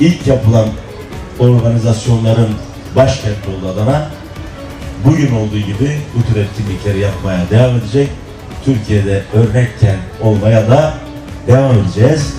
ilk yapılan organizasyonların başkenti oldu Adana. Bugün olduğu gibi bu tür etkinlikleri yapmaya devam edecek. Türkiye'de örnek kent olmaya da devam edeceğiz.